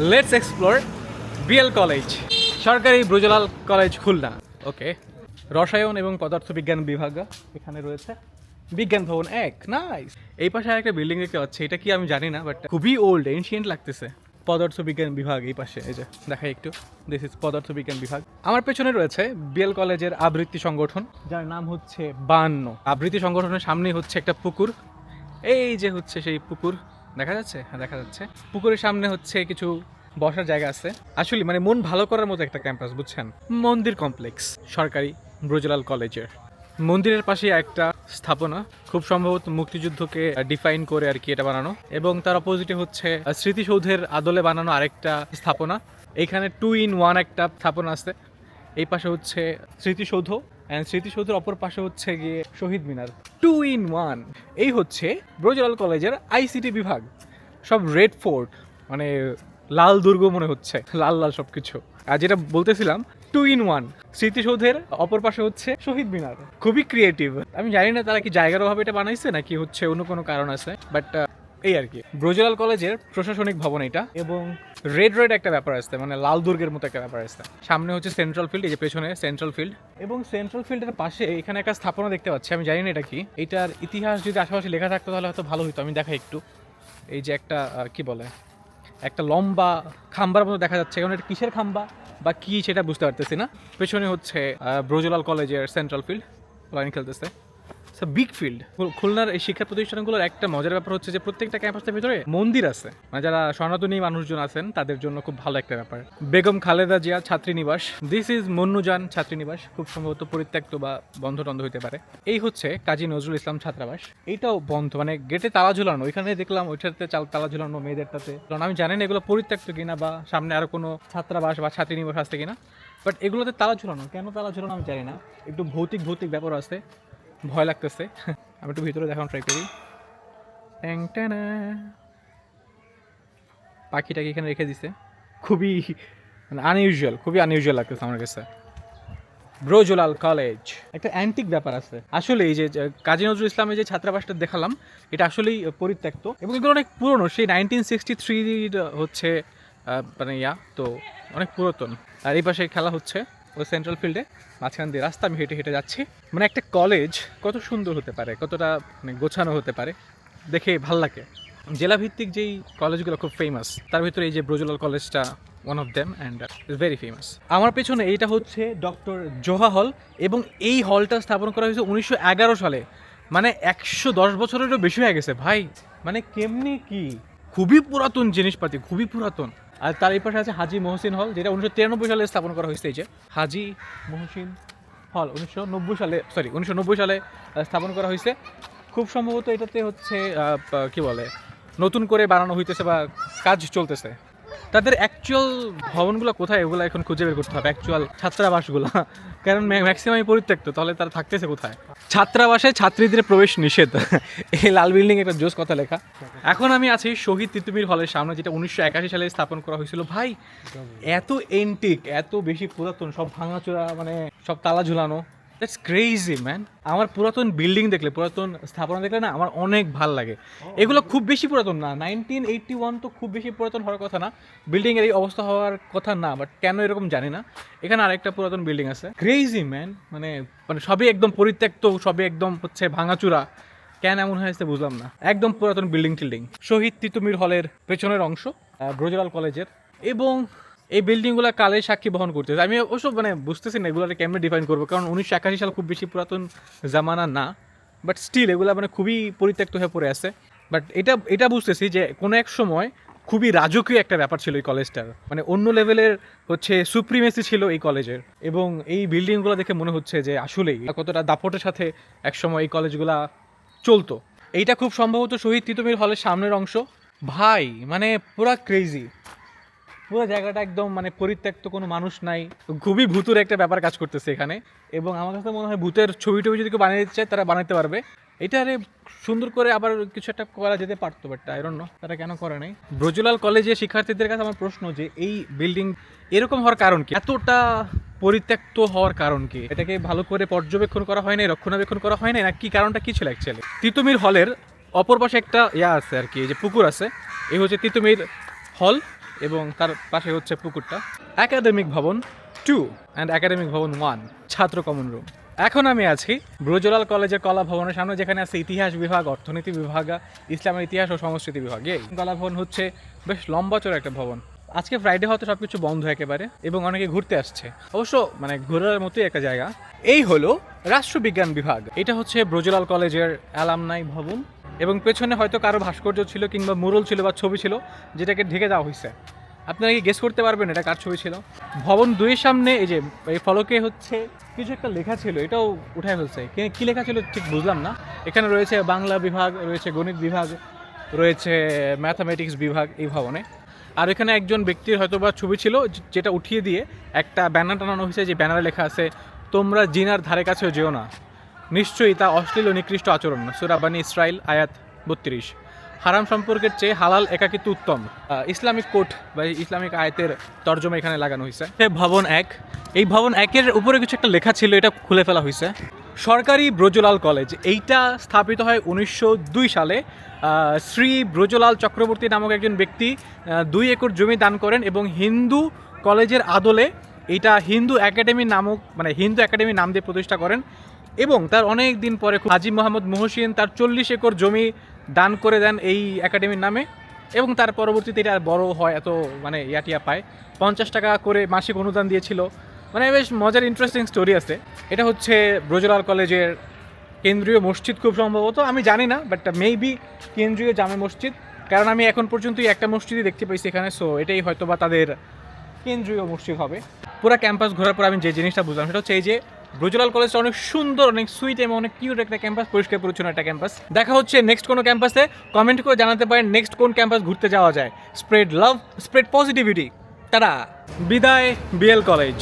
Let's explore BL college সরকারি Brajalal college Khulna. ওকে রসায়ন এবং পদার্থবিজ্ঞান বিভাগ এখানে রয়েছে। বিজ্ঞান ভবন এক নাইস এই পাশে একটা বিল্ডিং দেখতে পাচ্ছি, এটা কি আমি জানি না বাট খুবই ওল্ড এনশিয়েন্ট লাগতেছে। পদার্থবিজ্ঞান বিভাগ এই পাশে, এই যে, দেখাই একটু। দিস ইজ পদার্থবিজ্ঞান বিভাগ। আমার পেছনে রয়েছে বিএল কলেজের আবৃত্তি সংগঠন, যার নাম হচ্ছে বান্ন। আবৃত্তি সংগঠনের সামনেই হচ্ছে একটা পুকুর। এই যে হচ্ছে সেই পুকুর দেখা যাচ্ছে? হ্যাঁ দেখা যাচ্ছে। পুকুরের সামনে হচ্ছে কিছু বসার জায়গা আছে। আসলে মানে মন ভালো করার মতো একটা ক্যাম্পাস, বুঝছেন? মন্দির কমপ্লেক্স, সরকারি ব্রজলাল কলেজের। মন্দিরের পাশে একটা স্থাপনা, খুব সম্ভবত মুক্তিযুদ্ধকে ডিফাইন করে আর কি এটা বানানো। এবং তার অপোজিটে হচ্ছে স্মৃতিসৌধের আদলে বানানো আরেকটা স্থাপনা। এইখানে টু ইন ওয়ান একটা স্থাপনা আছে। এই পাশে হচ্ছে স্মৃতিসৌধ অ্যান্ড স্মৃতিসৌধের অপর পাশে হচ্ছে গিয়ে Shaheed Minar. Two in one এই হচ্ছে ব্রজলাল কলেজের আইসিটি বিভাগ। সব রেড ফোর্ট মানে লাল দুর্গ মনে হচ্ছে, লাল লাল সব কিছু আর যেটা বলতেছিলাম টু ইন ওয়ান স্মৃতিসৌধের অপর পাশে হচ্ছে শহীদ মিনার। খুবই ক্রিয়েটিভ আমি জানি না তারা কি জায়গার অভাবে এটা বানাইছে নাকি হচ্ছে অন্য কোনো কারণ আছে বাট এই আর কি। ব্রজলাল কলেজের প্রশাসনিক ভবন এটা এবং রেড রেড একটা ব্যাপার আসছে মানে লাল দুর্গের মতো একটা ব্যাপার আসছে। সামনে হচ্ছে সেন্ট্রাল ফিল্ড এই যে পেছনে সেন্ট্রাল ফিল্ড এবং সেন্ট্রাল ফিল্ডের পাশে এখানে একটা স্থাপনা দেখতে পাচ্ছি, আমি জানি না এটা কি। এটার ইতিহাস যদি আশেপাশে লেখা থাকতো তাহলে হয়তো ভালো হতো আমি দেখাই একটু। এই যে একটা কি বলে? একটা লম্বা খাম্বার মতো দেখা যাচ্ছে, এখন এটা কিসের খাম্বা বা কি সেটা বুঝতে পারতেছি না। পেছনে হচ্ছে ব্রজলাল কলেজের সেন্ট্রাল ফিল্ড লাইন খেলতেছে। বিগ ফিল্ড খুলনার এই শিক্ষা প্রতিষ্ঠানগুলোর একটা মজার ব্যাপার হচ্ছে যে প্রত্যেকটা ক্যাম্পাসের ভিতরে মন্দির আছে। মানে যারা সনাতনী মানুষজন আছেন, তাদের জন্য খুব ভালো একটা ব্যাপার। বেগম খালেদা জিয়া ছাত্রীনিবাস। দিস ইজ মন্নুজান ছাত্রীনিবাস। খুব সম্ভবত পরিত্যক্ত বা বন্ধ টন্ধ হতে পারে। এই হচ্ছে কাজী নজরুল ইসলাম ছাত্রাবাস। এইটাও বন্ধ মানে গেটে তালা ঝুলানো। ওইখানে দেখলাম ওইটাতে চাল তালা ঝুলানো মেয়েদেরটাতে। কারণ আমি জানি না এগুলো পরিত্যক্ত কিনা বা সামনে আরও কোনো ছাত্রাবাস বা ছাত্রীনিবাস আছে কিনা। বাট এগুলোতে তালা ঝুলানো। কেন তালা ঝুলানো আমি জানি না। একটু ভৌতিক ভৌতিক ব্যাপার আছে। ভয় লাগতেছে। আমি একটু ভিতরে দেখানো ট্রাই করি। পাখিটাকে এখানে রেখে দিছে। খুবই মানে আনইউজুয়াল খুবই আনইউজুয়াল লাগতেছে আমার কাছে। ব্রোজলাল কলেজ একটা অ্যান্টিক ব্যাপার আছে। আসলে এই যে কাজী নজরুল ইসলামের যে ছাত্রাবাসটা দেখালাম, এটা আসলেই পরিত্যক্ত। এবং এগুলো অনেক পুরনো। সেই নাইনটিন সিক্সটি থ্রির হচ্ছে মানে ইয়া, তো অনেক পুরাতন। আর এই পাশে খেলা হচ্ছে। ওই সেন্ট্রাল ফিল্ডে মাঝখান দিয়ে রাস্তা, আমি হেঁটে হেঁটে যাচ্ছি। মানে একটা কলেজ কত সুন্দর হতে পারে, কতটা মানে গোছানো হতে পারে, দেখে ভালো লাগে। জেলাভিত্তিক যেই কলেজগুলো খুব ফেমাস তার ভিতরে এই যে ব্রজলাল কলেজটা one of them and is very famous আমার পেছনে এইটা হচ্ছে ডক্টর জোহা হল এবং এই হলটা স্থাপন করা হয়েছে উনিশশো এগারো সালে। মানে একশো দশ বছরেরও বেশি হয়ে গেছে, ভাই। মানে কেমনি কি? খুবই পুরাতন জিনিসপাতি, খুবই পুরাতন। আর তার এই পাশে আছে হাজি মহসিন হল, যেটা উনিশশো তিরানব্বই সালে স্থাপন করা হয়েছে, এই যে। হাজি মহসিন হল উনিশশো নব্বই সালে সরি উনিশশো নব্বই সালে স্থাপন করা হয়েছে। খুব সম্ভবত এটাতে হচ্ছে কি বলে, নতুন করে বানানো হইতেছে বা কাজ চলতেছে। তাদের অ্যাকচুয়াল ভবনগুলো কোথায়, এগুলো এখন খুঁজে বের করতে হবে অ্যাকচুয়াল ছাত্রাবাসগুলো। কারণ ম্যাক্সিমামই পরিত্যক্ত, তাহলে তারা থাকতেছে কোথায়? ছাত্রাবাসে ছাত্রীদের প্রবেশ নিষেধ। এই লাল বিল্ডিং একটা জোস কথা লেখা। এখন আমি আছি শহীদ তিতুমির হলের সামনে, যেটা উনিশশো একাশি সালে স্থাপন করা হয়েছিল। ভাই, এত এন্টিক এত বেশি পুরাতন, সব ভাঙাচোরা মানে সব তালা ঝুলানো। দ্যাটস ক্রেজি ম্যান আমার পুরাতন বিল্ডিং দেখলে পুরাতন স্থাপনা দেখলে না আমার অনেক ভালো লাগে। এগুলো খুব বেশি পুরাতন না নাইনটিন এইটটি ওয়ান তো খুব বেশি পুরাতন হওয়ার কথা না। বিল্ডিং এর এই অবস্থা হওয়ার কথা না বাট কেন এরকম জানি না। এখানে আরেকটা পুরাতন বিল্ডিং আছে। ক্রেজি ম্যান মানে মানে সবই একদম পরিত্যক্ত সবই একদম হচ্ছে ভাঙাচুরা। কেন এমন হয়েছে বুঝলাম না। একদম পুরাতন বিল্ডিং টিল্ডিং শহীদ তিতুমির হলের পেছনের অংশ ব্রজলাল কলেজের। এবং এই বিল্ডিংগুলো কালের সাক্ষী বহন করতেছে। আমি অবশ্য মানে বুঝতেছি না এগুলোকে কেমনে ডিফাইন করব, কারণ উনিশশো একাশি সাল খুব বেশি পুরাতন জামানা না। বাট স্টিল এগুলো মানে খুবই পরিত্যক্ত হয়ে পড়ে আছে। বাট এটা এটা বুঝতেছি যে কোনো এক সময় খুবই রাজকীয় একটা ব্যাপার ছিল এই কলেজটার মানে অন্য লেভেলের হচ্ছে সুপ্রিমেসি ছিল এই কলেজের এবং এই বিল্ডিংগুলো দেখে মনে হচ্ছে যে আসলেই কতটা দাপটের সাথে একসময় এই কলেজগুলা চলতো। এইটা খুব সম্ভবত শহীদ তিতুমির হলের সামনের অংশ। ভাই মানে পুরা ক্রেজি পুরো জায়গাটা একদম মানে পরিত্যক্ত, কোনো মানুষ নাই। খুবই ভূতুর একটা ব্যাপার কাজ করতেছে এখানে। এবং আমার কাছে মনে হয় ভূতের ছবি টবি যদি কেউ বানিয়ে দিতে চায়, তারা বানাতে পারবে। এটা আরে সুন্দর করে আবার কিছু একটা করা যেতে পারতো বাট আইরন নো তারা কেন করে নাই। ব্রজলাল কলেজে শিক্ষার্থীদের কাছে আমার প্রশ্ন যে, এই বিল্ডিং এরকম হওয়ার কারণ কি? এতটা পরিত্যক্ত হওয়ার কারণ কি? এটাকে ভালো করে পর্যবেক্ষণ করা হয় নাই, রক্ষণাবেক্ষণ করা হয় নাই না কি কারণটা কি ছিল অ্যাকচুয়ালি তিতুমির হলের অপর পাশে একটা ইয়া আছে আর কি যে পুকুর আছে, এই হচ্ছে তিতুমির হল এবং তার পাশে হচ্ছে পুকুরটা। একাডেমিক ভবন টু অ্যান্ড একাডেমিক ভবন ওয়ান ছাত্র কমন রুম এখন আমি আছি ব্রজলাল কলেজের কলা ভবনের সামনে, যেখানে আছে ইতিহাস বিভাগ, অর্থনীতি বিভাগ, ইসলামের ইতিহাস ও সংস্কৃতি বিভাগ। এই কলা ভবন হচ্ছে বেশ লম্বা চড় একটা ভবন। আজকে ফ্রাইডে হয়তো সব কিছু বন্ধ একেবারে এবং অনেকে ঘুরতে আসছে। অবশ্য মানে ঘোরার মতোই একটা জায়গা। এই হলো রাষ্ট্রবিজ্ঞান বিভাগ। এটা হচ্ছে ব্রজলাল কলেজের অ্যালামনাই ভবন। এবং পেছনে হয়তো কারও ভাস্কর্য ছিল কিংবা মুরল ছিল বা ছবি ছিল, যেটাকে ঢেকে দেওয়া হয়েছে। আপনারা কি গেস করতে পারবেন এটা কার ছবি ছিল? ভবন দুইয়ের সামনে, এই যে, এই ফলকে হচ্ছে কিছু একটা লেখা ছিল, এটাও উঠায় ফেলছে। কি লেখা ছিল ঠিক বুঝলাম না। এখানে রয়েছে বাংলা বিভাগ, রয়েছে গণিত বিভাগ, রয়েছে ম্যাথামেটিক্স বিভাগ এই ভবনে। আর এখানে একজন ব্যক্তির হয়তো বা ছবি ছিল যেটা উঠিয়ে দিয়ে একটা ব্যানার টানানো হয়েছে, যে ব্যানারে লেখা আছে, তোমরা জিনার ধারে কাছেও যেও না। নিশ্চয়ই তা অশ্লীল ও নিকৃষ্ট আচরণ। সুরাবানি ইসরায়েল আয়াত বত্রিশ। হারাম সম্পর্কের চেয়ে হালাল একাকিত্ব উত্তম। ইসলামিক কোট বা ইসলামিক আয়াতের তর্জমা এখানে লাগানো হয়েছে ভবন এক। এই ভবন একের উপরে কিছু একটা লেখা ছিল, এটা খুলে ফেলা হয়েছে সরকারি ব্রজলাল কলেজ, এইটা স্থাপিত হয় উনিশশো দুই সালে। শ্রী ব্রজলাল চক্রবর্তী নামক একজন ব্যক্তি দুই একর জমি দান করেন এবং হিন্দু কলেজের আদলে এইটা হিন্দু একাডেমি নামক মানে হিন্দু একাডেমি নাম দিয়ে প্রতিষ্ঠা করেন। এবং তার অনেক দিন পরে হাজি মোহাম্মদ মহসিন তার চল্লিশ একর জমি দান করে দেন এই একাডেমির নামে। এবং তার পরবর্তীতে এটা আর বড় হয়, এত মানে ইয়াটিয়া পায়। পঞ্চাশ টাকা করে মাসিক অনুদান দিয়েছিল। মানে বেশ মজার ইন্টারেস্টিং স্টোরি আছে। এটা হচ্ছে ব্রজলাল কলেজের কেন্দ্রীয় মসজিদ খুব সম্ভবত। আমি জানি না বাট মেবি কেন্দ্রীয় জামে মসজিদ। কারণ আমি এখন পর্যন্তই একটা মসজিদই দেখতে পাইছি এখানে সো এটাই হয়তো বা তাদের কেন্দ্রীয় মসজিদ হবে। পুরো ক্যাম্পাস ঘোরার পর আমি যে জিনিসটা বুঝলাম, সেটা হচ্ছে এই যে ব্রজলাল কলেজটা অনেক সুন্দর, অনেক সুইট এবং অনেক কিউট একটা ক্যাম্পাস পরিষ্কার পরিচ্ছন্ন একটা ক্যাম্পাস দেখা হচ্ছে নেক্সট কোনো ক্যাম্পাসে কমেন্ট করে জানাতে পারেন নেক্সট কোন ক্যাম্পাস ঘুরতে যাওয়া যায়। স্প্রেড লাভ স্প্রেড পজিটিভিটি তারা। বিদায় বিএল কলেজ